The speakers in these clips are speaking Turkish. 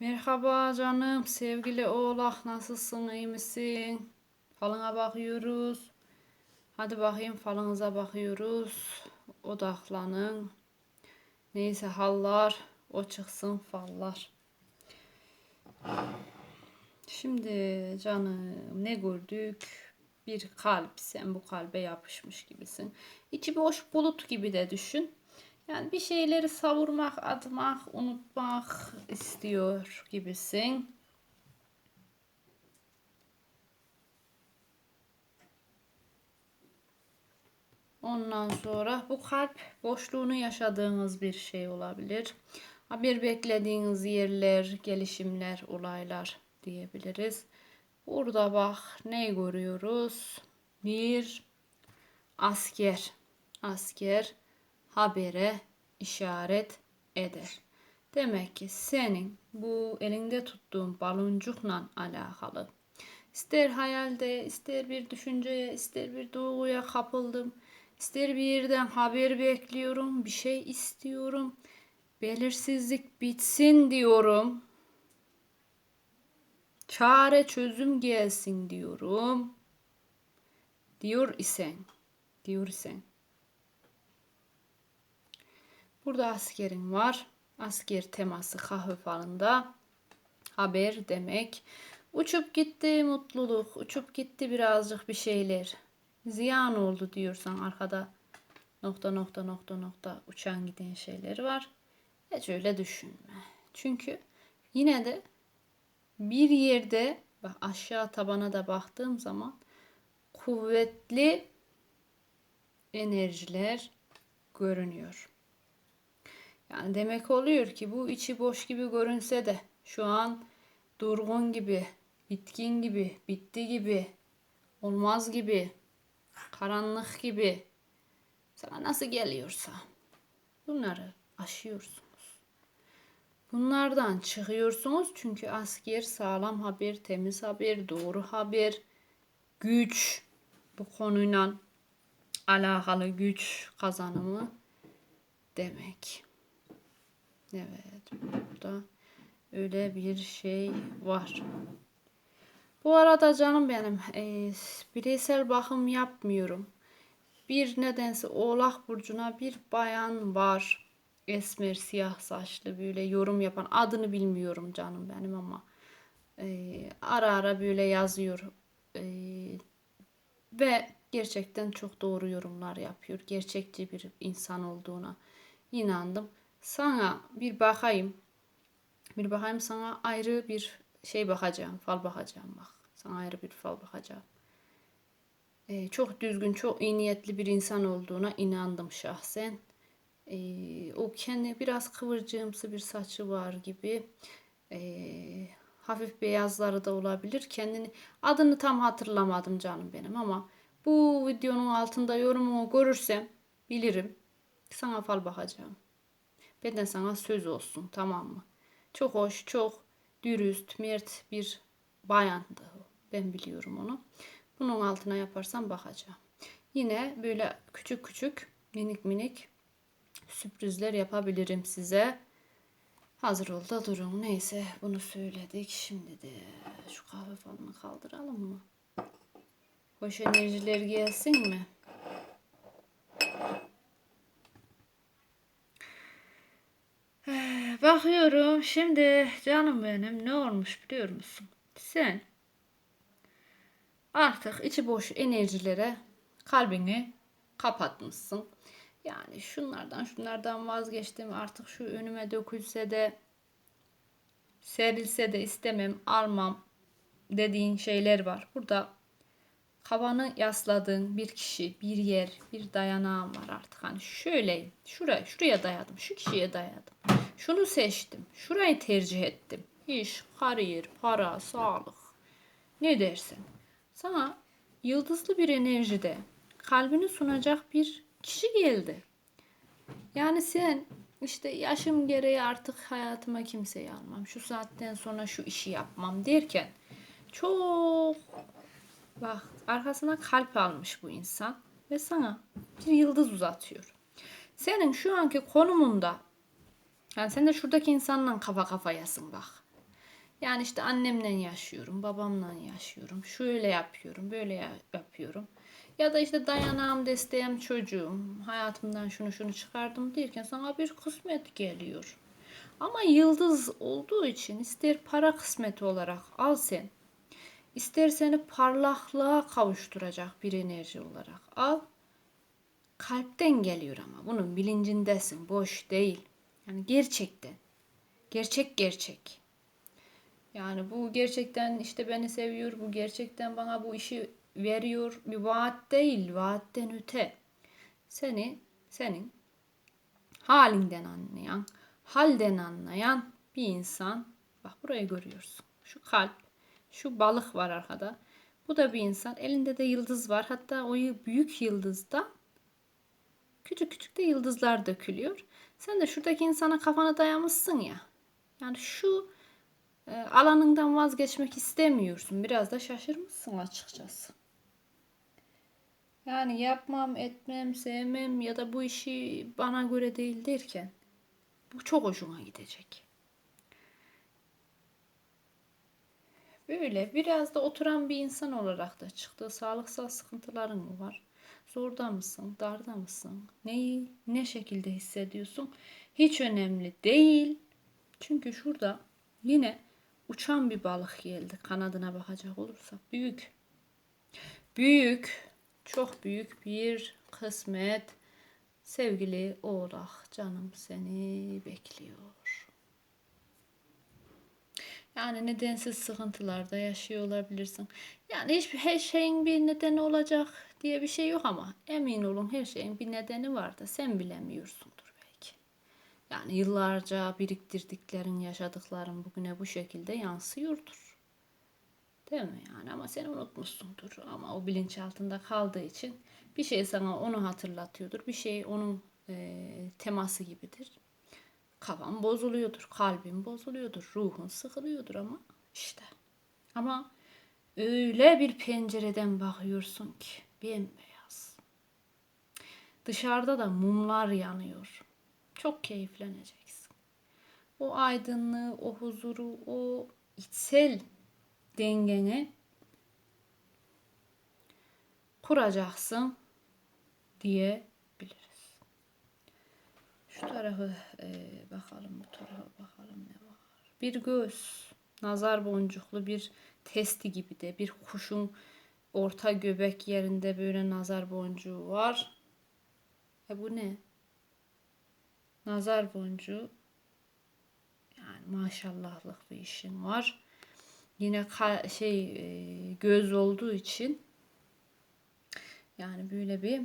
Merhaba canım, sevgili oğlak nasılsın, iyi misin? Falına bakıyoruz. Hadi bakayım falınıza bakıyoruz. Odaklanın. Neyse hallar, o çıksın fallar. Şimdi canım ne gördük? Bir kalp, sen bu kalbe yapışmış gibisin. İçi boş bulut gibi de düşün. Yani bir şeyleri savurmak, atmak, unutmak istiyor gibisin. Ondan sonra bu kalp boşluğunu yaşadığınız bir şey olabilir. Haber beklediğiniz yerler, gelişimler, olaylar diyebiliriz. Burada bak ne görüyoruz? Bir asker. Asker habere işaret eder. Demek ki senin bu elinde tuttuğun baloncukla alakalı ister hayalde, ister bir düşünceye, ister bir duyguya kapıldım. ister bir yerden haber bekliyorum, bir şey istiyorum. Belirsizlik bitsin diyorum. Çare çözüm gelsin diyorum. Diyor isen, diyor isen. Burada askerin var. Asker teması kahve falında. Haber demek. Uçup gitti mutluluk. Uçup gitti birazcık bir şeyler. Ziyan oldu diyorsan arkada nokta nokta nokta nokta uçan giden şeyler var. Hiç öyle düşünme. Çünkü yine de bir yerde bak aşağı tabana da baktığım zaman kuvvetli enerjiler görünüyor. Yani demek oluyor ki bu içi boş gibi görünse de şu an durgun gibi, bitkin gibi, bitti gibi, olmaz gibi, karanlık gibi sana nasıl geliyorsa bunları aşıyorsunuz. Bunlardan çıkıyorsunuz çünkü asker sağlam haber, temiz haber, doğru haber, güç bu konuyla alakalı güç kazanımı demek. Evet, burada öyle bir şey var. Bu arada canım benim e, bireysel bakım yapmıyorum. Bir nedense Oğlak Burcu'na bir bayan var. Esmer, siyah saçlı böyle yorum yapan. Adını bilmiyorum canım benim ama e, ara ara böyle yazıyor. E, ve gerçekten çok doğru yorumlar yapıyor. Gerçekçi bir insan olduğuna inandım sana bir bakayım. Bir bakayım sana ayrı bir şey bakacağım. Fal bakacağım bak. Sana ayrı bir fal bakacağım. Ee, çok düzgün, çok iyi niyetli bir insan olduğuna inandım şahsen. Ee, o kendi biraz kıvırcığımsı bir saçı var gibi. Ee, hafif beyazları da olabilir. Kendini adını tam hatırlamadım canım benim ama bu videonun altında yorumumu görürsem bilirim. Sana fal bakacağım. Benden sana söz olsun tamam mı? Çok hoş, çok dürüst, mert bir bayandı. Ben biliyorum onu. Bunun altına yaparsam bakacağım. Yine böyle küçük küçük minik minik sürprizler yapabilirim size. Hazır ol da durun. Neyse bunu söyledik. Şimdi de şu kahve falını kaldıralım mı? Hoş enerjiler gelsin mi? Bakıyorum şimdi canım benim ne olmuş biliyor musun? Sen artık içi boş enerjilere kalbini kapatmışsın. Yani şunlardan şunlardan vazgeçtim artık şu önüme dökülse de serilse de istemem almam dediğin şeyler var. Burada kafanı yasladığın bir kişi, bir yer, bir dayanağın var artık. Hani şöyle, şuraya, şuraya dayadım, şu kişiye dayadım. Şunu seçtim. Şurayı tercih ettim. İş, kariyer, para, sağlık. Ne dersin? Sana yıldızlı bir enerjide kalbini sunacak bir kişi geldi. Yani sen işte yaşım gereği artık hayatıma kimseyi almam. Şu saatten sonra şu işi yapmam derken çok bak arkasına kalp almış bu insan ve sana bir yıldız uzatıyor. Senin şu anki konumunda yani sen de şuradaki insanla kafa kafayasın bak. Yani işte annemle yaşıyorum, babamla yaşıyorum. Şöyle yapıyorum, böyle ya- yapıyorum. Ya da işte dayanağım, desteğim çocuğum. Hayatımdan şunu şunu çıkardım derken sana bir kısmet geliyor. Ama yıldız olduğu için ister para kısmeti olarak al sen. ister seni parlaklığa kavuşturacak bir enerji olarak al. Kalpten geliyor ama bunun bilincindesin. Boş değil. Yani gerçekten. Gerçek gerçek. Yani bu gerçekten işte beni seviyor, bu gerçekten bana bu işi veriyor. Bir vaat değil, vaatten öte. Seni, senin halinden anlayan, halden anlayan bir insan. Bak burayı görüyorsun. Şu kalp, şu balık var arkada. Bu da bir insan. Elinde de yıldız var. Hatta o büyük yıldızda küçük küçük de yıldızlar dökülüyor. Sen de şuradaki insana kafana dayamışsın ya. Yani şu e, alanından vazgeçmek istemiyorsun. Biraz da şaşırmışsın açıkçası. Yani yapmam, etmem, sevmem ya da bu işi bana göre değil derken bu çok hoşuma gidecek. Böyle biraz da oturan bir insan olarak da çıktı. Sağlıksal sıkıntıların mı var? Zorda mısın? Darda mısın? Neyi ne şekilde hissediyorsun? Hiç önemli değil. Çünkü şurada yine uçan bir balık geldi. Kanadına bakacak olursak büyük. Büyük, çok büyük bir kısmet. Sevgili Oğlak canım seni bekliyor. Yani nedensiz sıkıntılarda yaşıyor olabilirsin. Yani hiçbir her şeyin bir nedeni olacak diye bir şey yok ama emin olun her şeyin bir nedeni var da sen bilemiyorsundur belki. Yani yıllarca biriktirdiklerin, yaşadıkların bugüne bu şekilde yansıyordur. Değil mi yani ama sen unutmuşsundur ama o bilinçaltında kaldığı için bir şey sana onu hatırlatıyordur. Bir şey onun e, teması gibidir. Kafan bozuluyordur, kalbin bozuluyordur, ruhun sıkılıyordur ama işte. Ama öyle bir pencereden bakıyorsun ki bembeyaz. Dışarıda da mumlar yanıyor. Çok keyifleneceksin. O aydınlığı, o huzuru, o içsel dengeni kuracaksın diyebiliriz. Şu tarafı e, bakalım, bu tarafa bakalım ne var. Bir göz, nazar boncuklu bir testi gibi de bir kuşun orta göbek yerinde böyle nazar boncuğu var. E bu ne? Nazar boncuğu. Yani maşallahlık bir işin var. Yine şey e, göz olduğu için yani böyle bir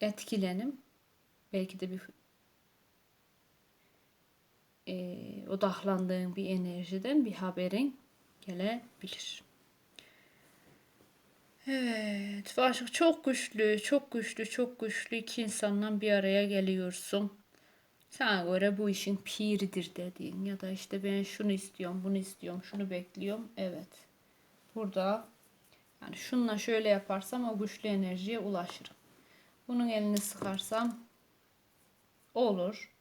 etkilenim belki de bir e, odaklandığın bir enerjiden bir haberin gelebilir. Evet, aşk çok güçlü, çok güçlü, çok güçlü iki insanla bir araya geliyorsun. Sana göre bu işin piridir dediğin ya da işte ben şunu istiyorum, bunu istiyorum, şunu bekliyorum. Evet. Burada yani şunla şöyle yaparsam o güçlü enerjiye ulaşırım. Bunun elini sıkarsam olur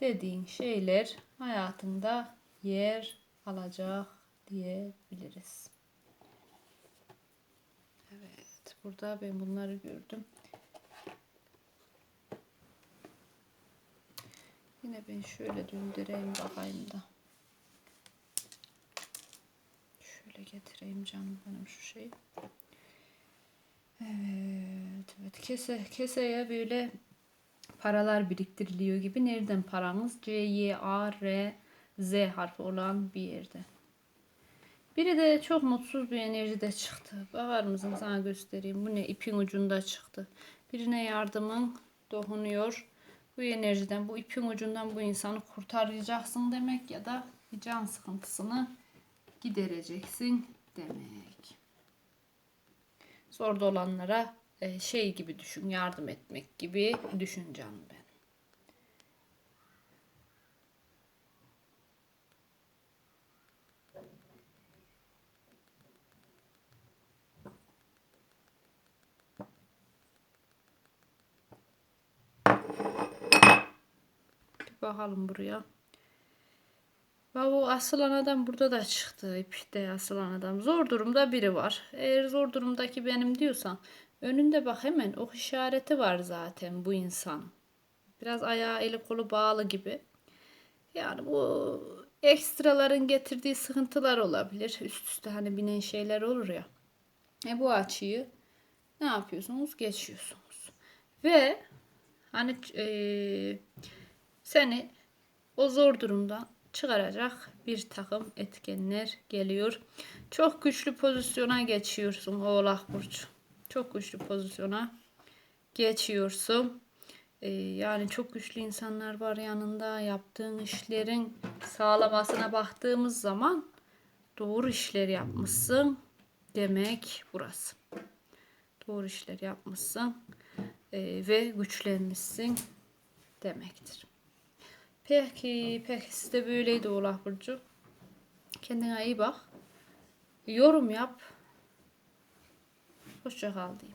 dediğin şeyler hayatında yer alacak diyebiliriz. Evet, burada ben bunları gördüm. Yine ben şöyle döndüreyim bakayım da. Şöyle getireyim canım benim şu şeyi. Evet, evet. Kese, keseye böyle paralar biriktiriliyor gibi. Nereden paramız? C, Y, A, R, Z harfi olan bir yerde. Biri de çok mutsuz bir enerjide çıktı. Bakar mısın sana göstereyim. Bu ne? İpin ucunda çıktı. Birine yardımın dokunuyor. Bu enerjiden, bu ipin ucundan bu insanı kurtaracaksın demek ya da bir can sıkıntısını gidereceksin demek. Zorda olanlara e, şey gibi düşün, yardım etmek gibi düşün canım ben. Bir bakalım buraya. Ve o asılan adam burada da çıktı. İpte asılan adam. Zor durumda biri var. Eğer zor durumdaki benim diyorsan önünde bak hemen o işareti var zaten bu insan. Biraz ayağı eli kolu bağlı gibi. Yani bu ekstraların getirdiği sıkıntılar olabilir. Üst üste hani binen şeyler olur ya. E bu açıyı ne yapıyorsunuz? Geçiyorsunuz. Ve hani eee, seni o zor durumdan çıkaracak bir takım etkenler geliyor. Çok güçlü pozisyona geçiyorsun Oğlak Burcu. Çok güçlü pozisyona geçiyorsun. Ee, yani çok güçlü insanlar var yanında. Yaptığın işlerin sağlamasına baktığımız zaman doğru işler yapmışsın demek burası. Doğru işler yapmışsın ee, ve güçlenmişsin demektir. Peki, peki siz de böyleydi Oğlak Burcu. Kendine iyi bak. Yorum yap. Hoşça kal diyeyim.